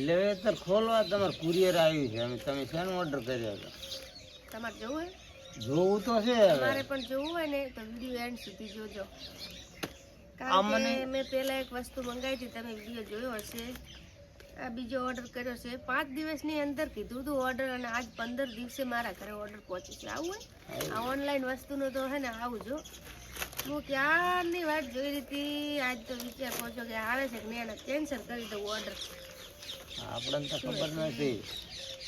અત્યારે ખોલવા તમારે કુરિયર આવ્યું છે. અમે તમે શેનો ઓર્ડર કર્યો હતો? તમારે જવું હોય? જોવું તો છે તમારે પણ જોવું હોય ને તો વીડિયો એન્ડ સુધી જોજો. કારણ કે મેં પહેલાં એક વસ્તુ મંગાવી હતી તમે વીડિયો જોયો હશે. આ બીજો ઓર્ડર કર્યો છે. પાંચ દિવસની અંદર કીધું હતું ઓર્ડર અને આજ પંદર દિવસે મારા ઘરે ઓર્ડર પહોંચી છે. આવું હોય? આ ઓનલાઈન વસ્તુનો તો હે ને આવું જો. હું ક્યારની વાત જોઈ હતી? આજ તો વિચાર પહોંચ્યો કે આવે છે કે મેં એને કેન્સલ કરી દઉં ઓર્ડર આપણને તો ખબર નથી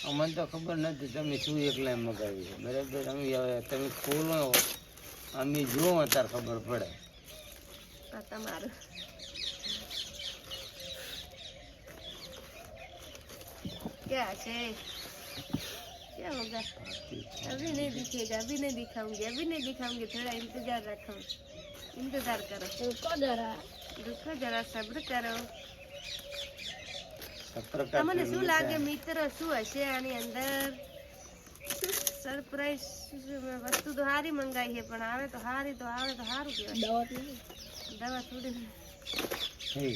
અમને તો ખબર નથી તમે શું એકલા મગાવ્યું છે બરાબર અમે હવે તમે ખોલો અમે જુઓ ત્યારે ખબર પડે આ તમારું क्या છે क्या होगा अभी नहीं दिखेगा अभी नहीं दिखाऊंगी अभी नहीं दिखाऊंगी थोड़ा इंतजार रखो इंतजार करो रुको जरा रुको जरा सब्र કરો સત્રકા તમને શું લાગે? મિત્રો શું હશે આની અંદર? સરપ્રાઈઝ વસ્તુ તો સારી મંગાઈ છે પણ આવે તો સારી તો આવે તો સારું કહેવાય. દવા હે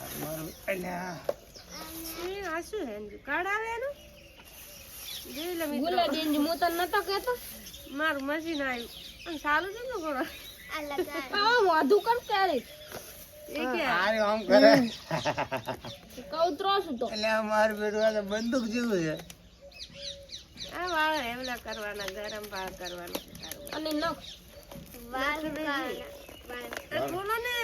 આ મારું અલ્યા. એ આ શું હે કાર્ડ આવે એનું? જોઈ લે મિત્રો. મારું મશીન આવ્યું. અને સારું છે ને ઘોડો કરે. આ બંદૂક જેવું છે. આ કરવાના ગરમ વાળ કરવાના વાળ બોલો ને.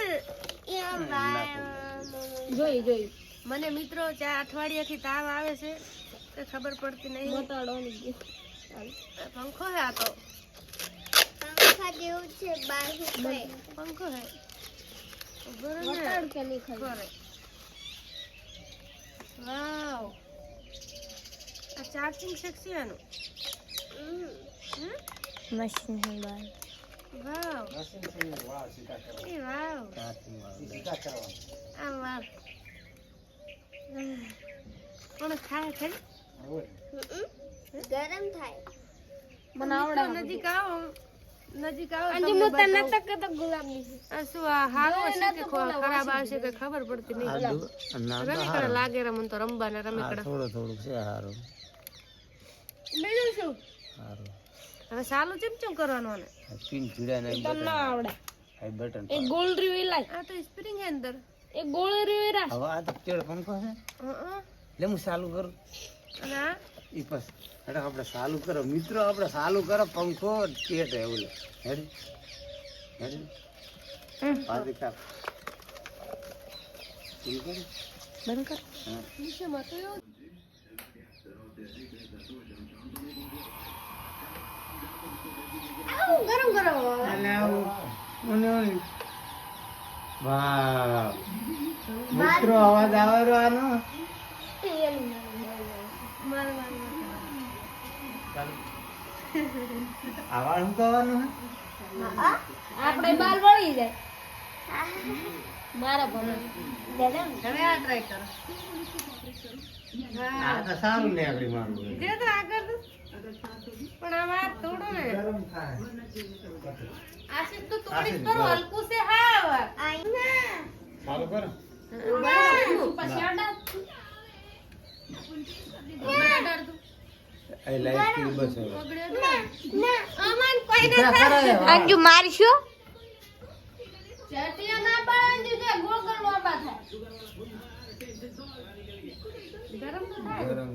મને મિત્રો ચાર અઠવાડિયાથી તાવ આવે છે તે ખબર પડતી નહીં. આ પંખો હે આ તો. પંખો હે વાવ આ ચાર્જિંગ સેક્સી આનું હમ? વાવ એ વાવ આ વાવ કોણ ખાય ખરી ગરમ થાય મિત્રો નજીક આવો. નજીક આવો શું આ હારું કે ખરાબ આવશે કે ખબર પડતી નહીં. રમીકડા લાગે રમન તો રમીકડા થોડું થોડું છે બીજું શું? સારું હવે સાલું ચેમ ચેમ કરવાનું આને? આ પિન ચીડા ને બટન આ બટન આ તો સ્પ્રિંગ હે અંદર. હવે આ તો ચેડ પંખો છે. હં, લે હું ચાલુ કરું. અને ઈ બસ હેડો આપણે ચાલુ કરો. મિત્રો આપણે ચાલુ કરો પંખો ચેટ હે ઓલે. હેડી હેડી. પાછી કાપ બંધ કર. હા. નીચે મતો ગરમ ગરમ અલે આવું ઓને ઓને વાહ. મિત્રો અવાજ આવે રહ્યો આનો માર માર આવાજ શું કહેવાનું હે? આપણે બાલ વળી જાય. મારા ભલે. તમે આ ટ્રાય કરો. આ તો સારું ને આપણી મારું જે તો આગળ તો. પણ આ વાત તોડો ને. ગરમ થાય. આશિક તો તોડી કરો હલકું છે હાવ. ચાલુ કરો. એ લાઈટથી બસ હવે. ગરમ તો થાય. ગરમ.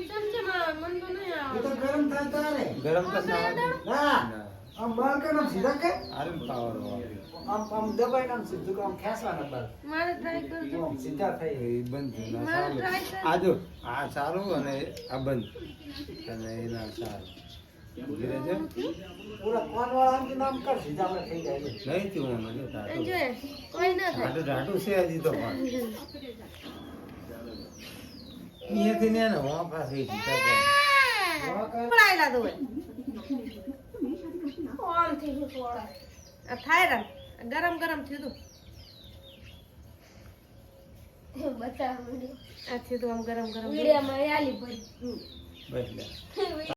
ચમચમાં મન તો નહીં ગરમ થાય ના કે નામ સીધા કે? આરે પાવર આમ આમ દબાઈ નામ સીધું કામ ખેંચવાના બાર મારે ટ્રાય કરજો આમ સીધા થઈ એ બંધ થયું. ના. આ જો આ ચાલુ અને આ બંધ. અને એના ચાલુ ધીરે છે પૂરા કોન વાળા આમ નામ કર સીધા આપણે થઈ જાય નહીં થયું આમાં જો ટાટું. કોઈ ના થાય. ટાટું ટાટું છે હજી તો પણ. અહીંયાથી ને ને પાસે સીધા કરે. પડાયેલા તો હોય. આ થાય રમ ગરમ ગરમ થયું તું. આ થયું તું આમ ગરમ ગરમ લે.